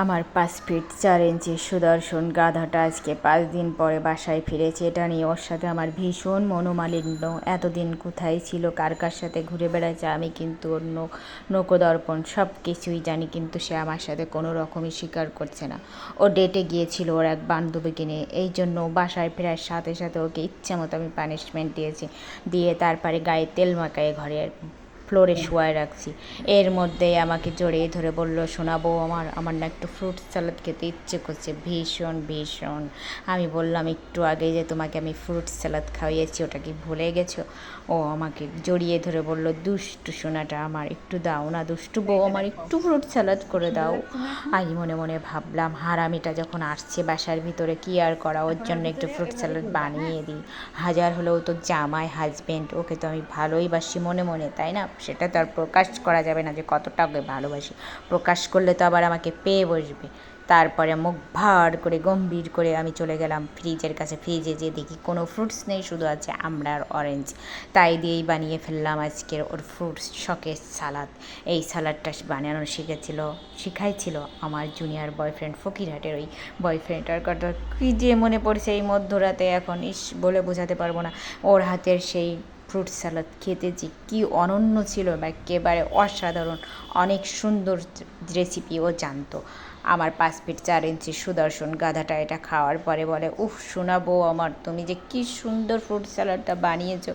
আমার পাঁচ ফিট চার ইঞ্চি সুদর্শন গাধাটা আজকে পাঁচ দিন পরে বাসায় ফিরেছে। এটা নিয়ে ওর সাথে আমার ভীষণ মনোমালিন্য। এতদিন কোথায় ছিল, কার কার সাথে ঘুরে বেড়াচ্ছে, আমি কিন্তু ওর নো, নৌকোদর্পণ সব কিছুই জানি, কিন্তু সে আমার সাথে কোনো রকমই স্বীকার করছে না। ও ডেটে গিয়েছিল ওর এক বান্ধবীকে নিয়ে। এই জন্য বাসায় ফেরার সাথে সাথে ওকে ইচ্ছে মতো আমি পানিশমেন্ট দিয়েছি। দিয়ে তারপরে গায়ে তেল মাখায়ে ঘরে ফ্লোরে শোয়ায় রাখছি। এর মধ্যে আমাকে জড়িয়ে ধরে বলল শোনাবো আমার আমার না একটু ফ্রুট স্যালাড খেতে ইচ্ছে করছে। ভীষণ ভীষণ। আমি বললাম, একটু আগে যে তোমাকে আমি ফ্রুট স্যালাড খাইয়েছি ওটা কি ভুলে গেছো? ও আমাকে জড়িয়ে ধরে বলল, দুষ্টু সোনাটা আমার, একটু দাও না দুষ্টু বউ, আমার একটু ফ্রুট স্যালাড করে দাও। আমি মনে মনে ভাবলাম, হারামিটা যখন আসছে বাসার ভিতরে, কি আর করা? ওর জন্য একটু ফ্রুট স্যালাড বানিয়ে দিই। হাজার হলেও তো জামাই, হাজবেন্ড, ওকে তো আমি ভালোই বাসি মনে মনে, তাই না? সেটা তো আর প্রকাশ করা যাবে না যে কতটা ওকে ভালোবাসি। প্রকাশ করলে তো আবার আমাকে পেয়ে বসবে। তারপরে মুখ ভার করে, গম্ভীর করে আমি চলে গেলাম ফ্রিজের কাছে। ফ্রিজে যেয়ে দেখি কোনো ফ্রুটস নেই, শুধু আছে আমরা আর অরেঞ্জ তাই দিয়েই বানিয়ে ফেললাম আজকের ওর ফ্রুটস শখের সালাদ এই সালাদটা বানানো শিখেছিল, শিখাইছিল আমার জুনিয়র বয়ফ্রেন্ড ফকিরহাটের ওই বয়ফ্রেন্ডটার কথা। কী যে মনে পড়ছে এই মধ্যরাতে এখন, ইস বলে বোঝাতে পারব না। ওর হাতের সেই ফ্রুট স্যালাদ খেতে যে কী অনন্য ছিল বা একেবারে অসাধারণ। অনেক সুন্দর রেসিপিও জানতো। আমার পাঁচ ফিট চার ইঞ্চি সুদর্শন গাধাটা এটা খাওয়ার পরে বলে, উফ, শোনাবো আমার, তুমি যে কী সুন্দর ফ্রুট স্যালাডটা বানিয়েছো।